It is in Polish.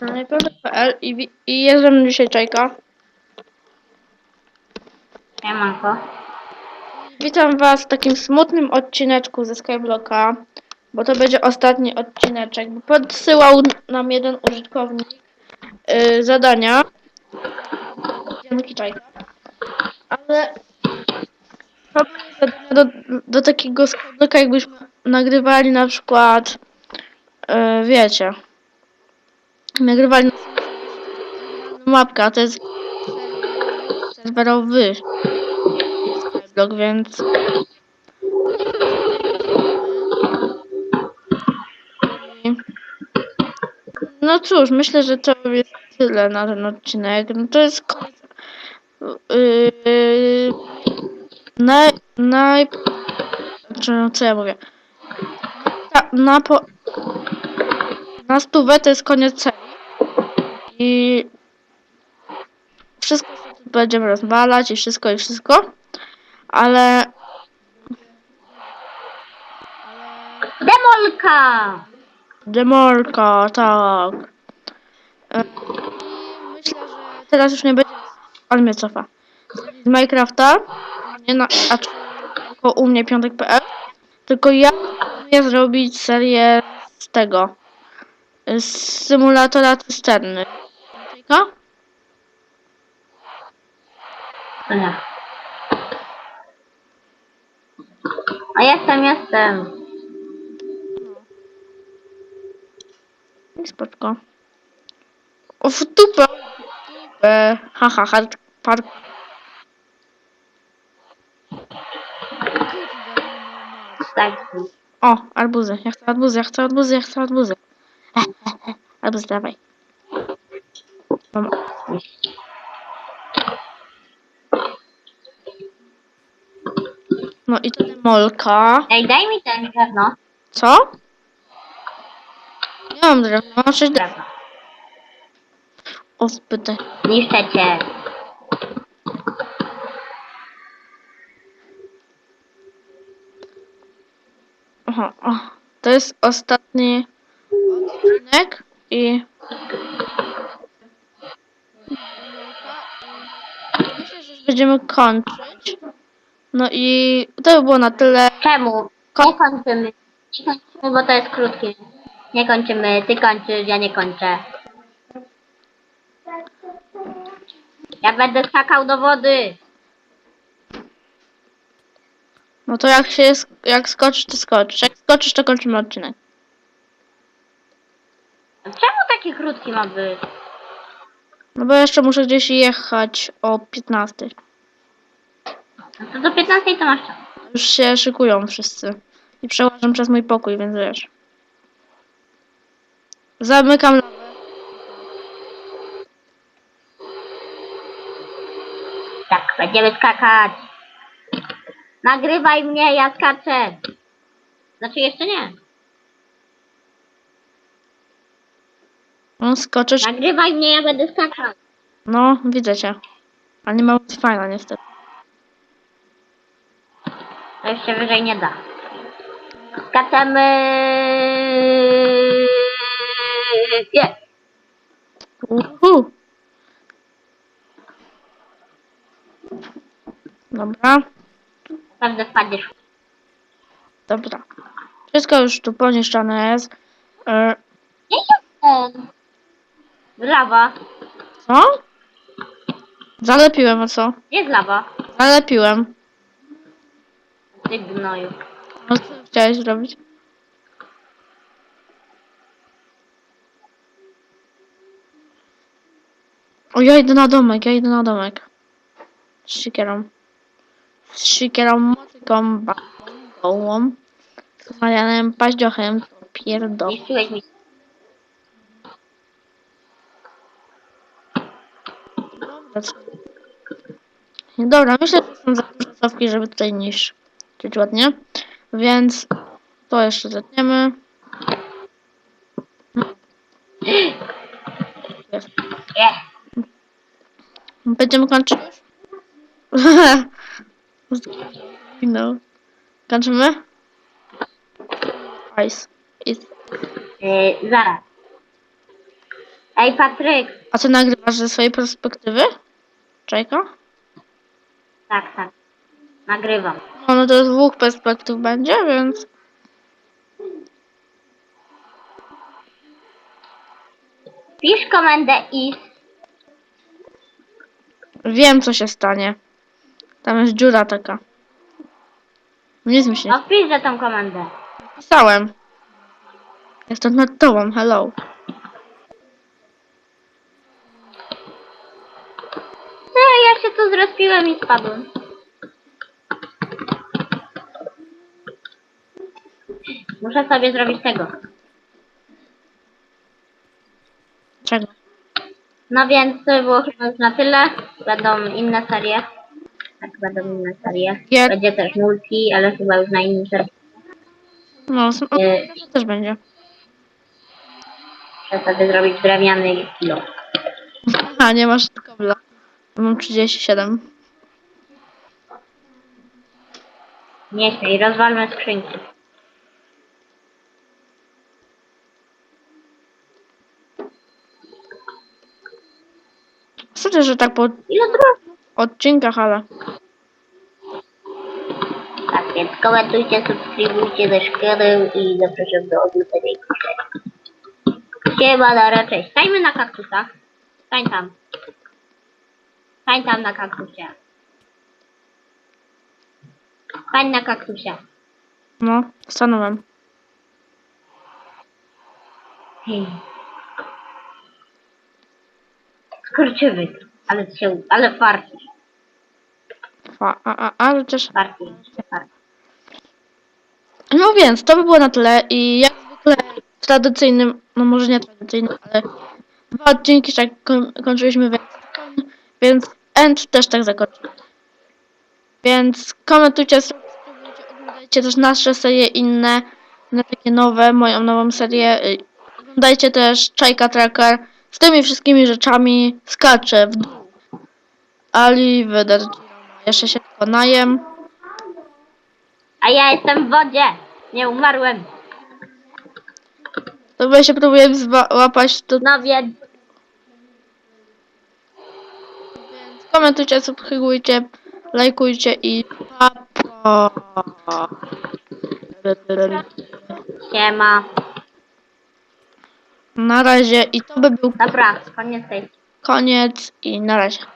Najpierw.pl i, i jest ze mną dzisiaj Czajka. Siemanko. Witam was w takim smutnym odcineczku ze Skyblocka, bo to będzie ostatni odcineczek, bo podsyłał nam jeden użytkownik yy, zadania. Dzięki Czajka. Ale to zadania do, do takiego Skyblocka, jakbyśmy nagrywali na przykład, yy, wiecie, nagrywali na mapkę, a to jest serwerowy Skyblock, więc no cóż, myślę, że to jest tyle na ten odcinek. No to jest. Yy, naj, naj, czy, co ja mówię? Na, na, po, na stówę to jest koniec serii. I wszystko będziemy rozwalać i wszystko i wszystko. Ale Demolka! Demolka, tak. I myślę, że teraz już nie będzie. On mnie cofa. Z Minecrafta, nie na, a tylko u mnie piątek.pl, tylko ja planuję zrobić serię z tego. Z symulatora cysterny. To nie. A jestem, jestem. I spoczko. O, w dupę! w dupę. Haha, hard park. Tak. O, arbuzy. Ja chcę arbuzy, ja chcę arbuzy, ja chcę arbuzy. Arbuz, dawaj. Mam. No i to demolka. Ej, daj mi ten drewno. Co? Nie mam drewna, mam drewna. Drewno. O, spytaj. Niszczę cię. Aha, o. To jest ostatni odcinek i... Myślę, że już będziemy kończyć. No i to by było na tyle. Czemu? Nie kończymy. Nie kończymy, bo to jest krótkie. Nie kończymy. Ty kończysz, ja nie kończę. Ja będę skakał do wody. No to jak się sk- jak skoczysz, to skoczysz. Jak skoczysz, to kończymy odcinek. Czemu taki krótki ma być? No bo jeszcze muszę gdzieś jechać o 15. No to do 15 to masz czas. Już się szykują wszyscy. I przełażę przez mój pokój, więc wiesz. Zamykam Tak, będziemy skakać. Nagrywaj mnie, ja skaczę. Znaczy jeszcze nie. No, skoczysz. Nagrywaj mnie, ja będę skakał. No, widzę cię. Ale nie ma fajna niestety. To już się wyżej nie da. Skaczemy. Nie. Uhu. Dobra, Naprawdę wpadniesz. dobra. Wszystko już tu poniszczone jest. E, Nie jestem. Lawa. co? Zalepiłem, a co? Jest lawa. Zalepiłem. Ty gnoju. No co chciałeś zrobić? O, ja idę na domek, ja idę na domek. Siekierą. Z siekierą, motyką, gołą. Z Marianem Paździochem, to pierdol. Mi. Dobra, co? Dobra, myślę, że są za duże cofki, żeby tutaj niszczyć ładnie. Więc to jeszcze zetniemy. Nie. Będziemy kończyć już? no. Kończymy? Ice. Is- Yy, zaraz. Ej, Patryk. A ty nagrywasz ze swojej perspektywy? Czajka? Tak, tak. Nagrywam. No, no to z dwóch perspektyw będzie, więc... Pisz komendę is. Wiem, co się stanie. Tam jest dziura taka. Nie No wpisz za tą komendę. pisałem. Jestem nad tobą, hello. No, ja się tu zrespiłem i spadłem. Muszę sobie zrobić tego. Czego? No więc to było chyba już na tyle. Będą inne serie. Będą inne serie. Jak- Będzie też multi, ale chyba już na innym serwerze. No, Yy, to też będzie. Sobie zrobić drewniany kilo. A, nie masz kobla. Mam 37. Nie śmiej, rozwalmy skrzynki. Słyszę, że tak po Ile odcinkach, ale... Więc komentujcie, subskrybujcie nasz kanał i zapraszam do oglądania kolejnych. Siema, na cześć. Stańmy na kaktusa. Stań tam. Stań tam na kaktusie. Stań na kaktusie. No, stanąłem. Hmm. Skurczybyk. Ale się, ale farci. Fa, a, a, ale też... Farci. farci. No więc, to by było na tyle i jak zwykle w tradycyjnym, no może nie tradycyjnym, ale dwa odcinki tak koń, kończyliśmy, więc, więc end też tak zakończył. Więc komentujcie, subskrybujcie, oglądajcie też nasze serie inne, na takie nowe, moją nową serię. Y, Oglądajcie też Czajka Tracker z tymi wszystkimi rzeczami, skacze w dół. Ali, jeszcze się tylko najem. A ja jestem w wodzie. Nie umarłem. To bo ja się próbuję złapać to No więc Komentujcie, subskrybujcie, lajkujcie i siema. Na razie i to by był Dobra, koniec tej koniec i na razie.